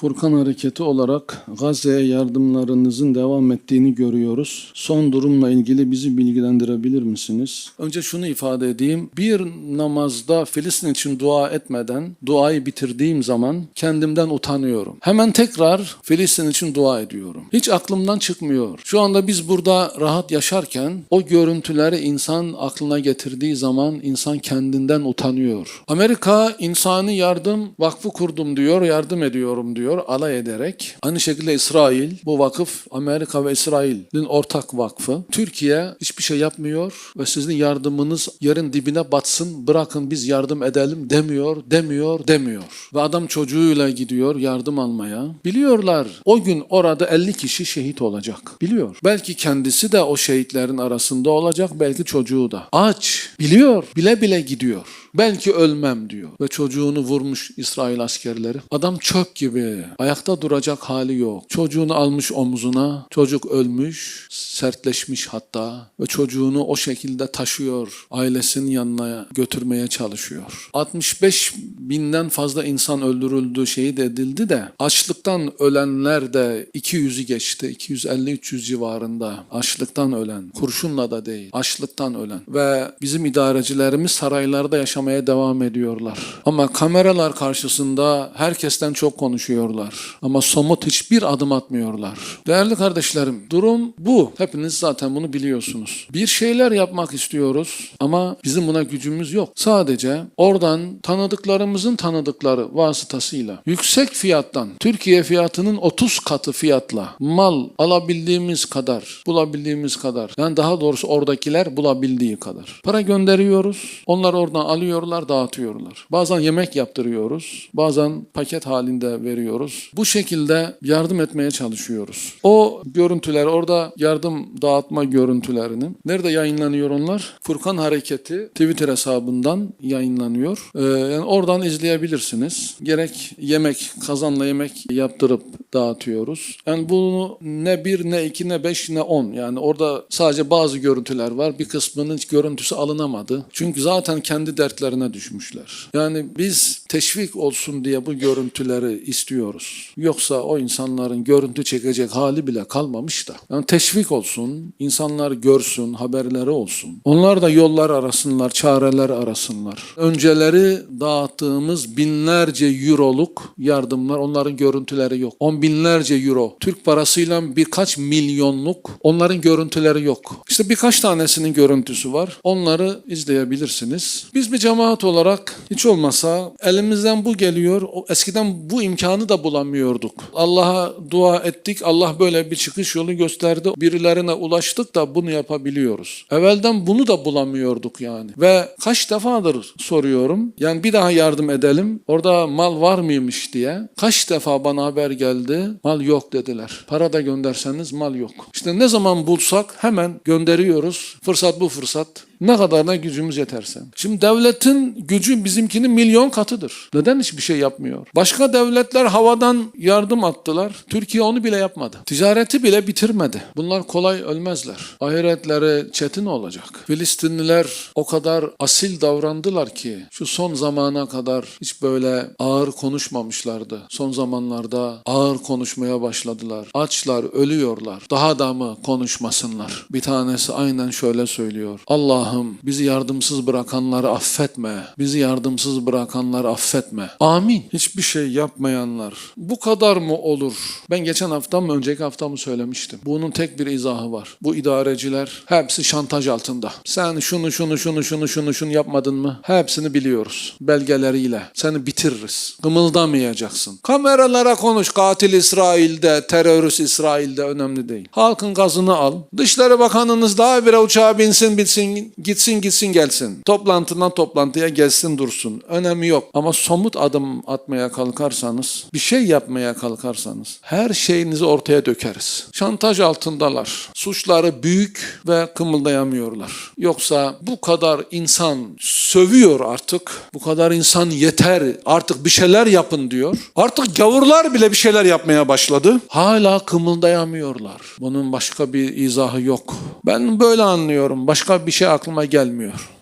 Furkan Hareketi olarak Gazze'ye yardımlarınızın devam ettiğini görüyoruz. Son durumla ilgili bizi bilgilendirebilir misiniz? Önce şunu ifade edeyim. Bir namazda Filistin için dua etmeden duayı bitirdiğim zaman kendimden utanıyorum. Hemen tekrar Filistin için dua ediyorum. Hiç aklımdan çıkmıyor. Şu anda biz burada rahat yaşarken o görüntüleri insan aklına getirdiği zaman insan kendinden utanıyor. Amerika İnsani Yardım Vakfı kurdum diyor, yardım ediyorum diyor alay ederek. Aynı şekilde İsrail, bu vakıf Amerika ve İsrail'in ortak vakfı. Türkiye hiçbir şey yapmıyor ve sizin yardımınız yerin dibine batsın, bırakın biz yardım edelim demiyor, demiyor, demiyor. Ve adam çocuğuyla gidiyor yardım almaya. Biliyorlar o gün orada 50 kişi şehit olacak. Biliyor. Belki kendisi de o şehitlerin arasında olacak, belki çocuğu da. Aç, biliyor, bile bile gidiyor. Belki ölmem diyor. Ve çocuğunu vurmuş İsrail askerleri. Adam çöp gibi. Ayakta duracak hali yok. Çocuğunu almış omzuna. Çocuk ölmüş. Sertleşmiş hatta. Ve çocuğunu o şekilde taşıyor. Ailesinin yanına götürmeye çalışıyor. 65 binden fazla insan öldürüldü, şehit edildi de açlıktan ölenler de 200'ü geçti. 250-300 civarında açlıktan ölen. Kurşunla da değil. Açlıktan ölen. Ve bizim idarecilerimiz saraylarda yaşamaya devam ediyorlar. Ama kameralar karşısında herkesten çok konuşuyorlar. Ama somut hiçbir adım atmıyorlar. Değerli kardeşlerim, durum bu. Hepiniz zaten bunu biliyorsunuz. Bir şeyler yapmak istiyoruz ama bizim buna gücümüz yok. Sadece oradan tanıdıklarımızın tanıdıkları vasıtasıyla yüksek fiyattan Türkiye fiyatının 30 katı fiyatla mal alabildiğimiz kadar, bulabildiğimiz kadar. Yani daha doğrusu oradakiler bulabildiği kadar. Para gönderiyoruz. Onlar oradan alıyorlar, dağıtıyorlar. Bazen yemek yaptırıyoruz. Bazen paket halinde veriyoruz. Bu şekilde yardım etmeye çalışıyoruz. O görüntüler orada yardım dağıtma görüntülerini nerede yayınlanıyor onlar? Furkan Hareketi Twitter hesabından yayınlanıyor. Ee, yani oradan izleyebilirsiniz. Gerek yemek, kazanla yemek yaptırıp dağıtıyoruz. Yani bunu ne bir, ne iki, ne beş, ne on. Yani orada sadece bazı görüntüler var. Bir kısmının görüntüsü alınamadı. Çünkü zaten kendi dertlerine düşmüşler. Yani biz teşvik olsun diye bu görüntüleri istiyoruz. Yoksa o insanların görüntü çekecek hali bile kalmamış da. Yani teşvik olsun, insanlar görsün, haberleri olsun. Onlar da yollar arasınlar, çareler arasınlar. Önceleri dağıttığımız binlerce euroluk yardımlar, onların görüntüleri yok. On binlerce euro. Türk parasıyla birkaç milyonluk onların görüntüleri yok. İşte birkaç tanesinin görüntüsü var. Onları izleyebilirsiniz. Biz bir cemaat olarak hiç olmasa elimizden bu geliyor. Eskiden bu imkanı da bulamıyorduk. Allah'a dua ettik. Allah böyle bir çıkış yolu gösterdi. Birilerine ulaştık da bunu yapabiliyoruz. Evvelden bunu da bulamıyorduk yani. Ve kaç defadır soruyorum. Yani bir daha yardım edelim. Orada mal var mıymış diye. Kaç defa bana haber geldi. Mal yok dediler. Para da gönderseniz mal yok. İşte ne zaman bulsak hemen gönderiyoruz. Fırsat bu fırsat. Ne kadarına gücümüz yeterse. Şimdi devletin gücü bizimkinin milyon katıdır. Neden hiçbir şey yapmıyor? Başka devletler havadan yardım attılar. Türkiye onu bile yapmadı. Ticareti bile bitirmedi. Bunlar kolay ölmezler. Ahiretleri çetin olacak. Filistinliler o kadar asil davrandılar ki şu son zamana kadar hiç böyle ağır konuşmamışlardı. Son zamanlarda ağır konuşmaya başladılar. Açlar, ölüyorlar. Daha da mı konuşmasınlar? Bir tanesi aynen şöyle söylüyor. Allah'ım bizi yardımsız bırakanları affetme. Bizi yardımsız bırakanları affetme. Amin. Hiçbir şey yapmayanlar. Bu kadar mı olur? Ben geçen hafta mı önceki hafta mı söylemiştim. Bunun tek bir izahı var. Bu idareciler hepsi şantaj altında. Sen şunu şunu şunu şunu şunu şunu yapmadın mı? Hepsini biliyoruz. Belgeleriyle. Seni bitiririz. Kımıldamayacaksın. Kameralara konuş. Katil İsrail'de, terörist İsrail'de önemli değil. Halkın gazını al. Dışişleri Bakanınız daha bir uçağa binsin bitsin gitsin gitsin gelsin. Toplantından toplantıya gelsin dursun. Önemi yok. Ama somut adım atmaya kalkarsanız, bir şey yapmaya kalkarsanız her şeyinizi ortaya dökeriz. Şantaj altındalar. Suçları büyük ve kımıldayamıyorlar. Yoksa bu kadar insan sövüyor artık. Bu kadar insan yeter. Artık bir şeyler yapın diyor. Artık gavurlar bile bir şeyler yapmaya başladı. Hala kımıldayamıyorlar. Bunun başka bir izahı yok. Ben böyle anlıyorum. Başka bir şey aklıma gelmiyor.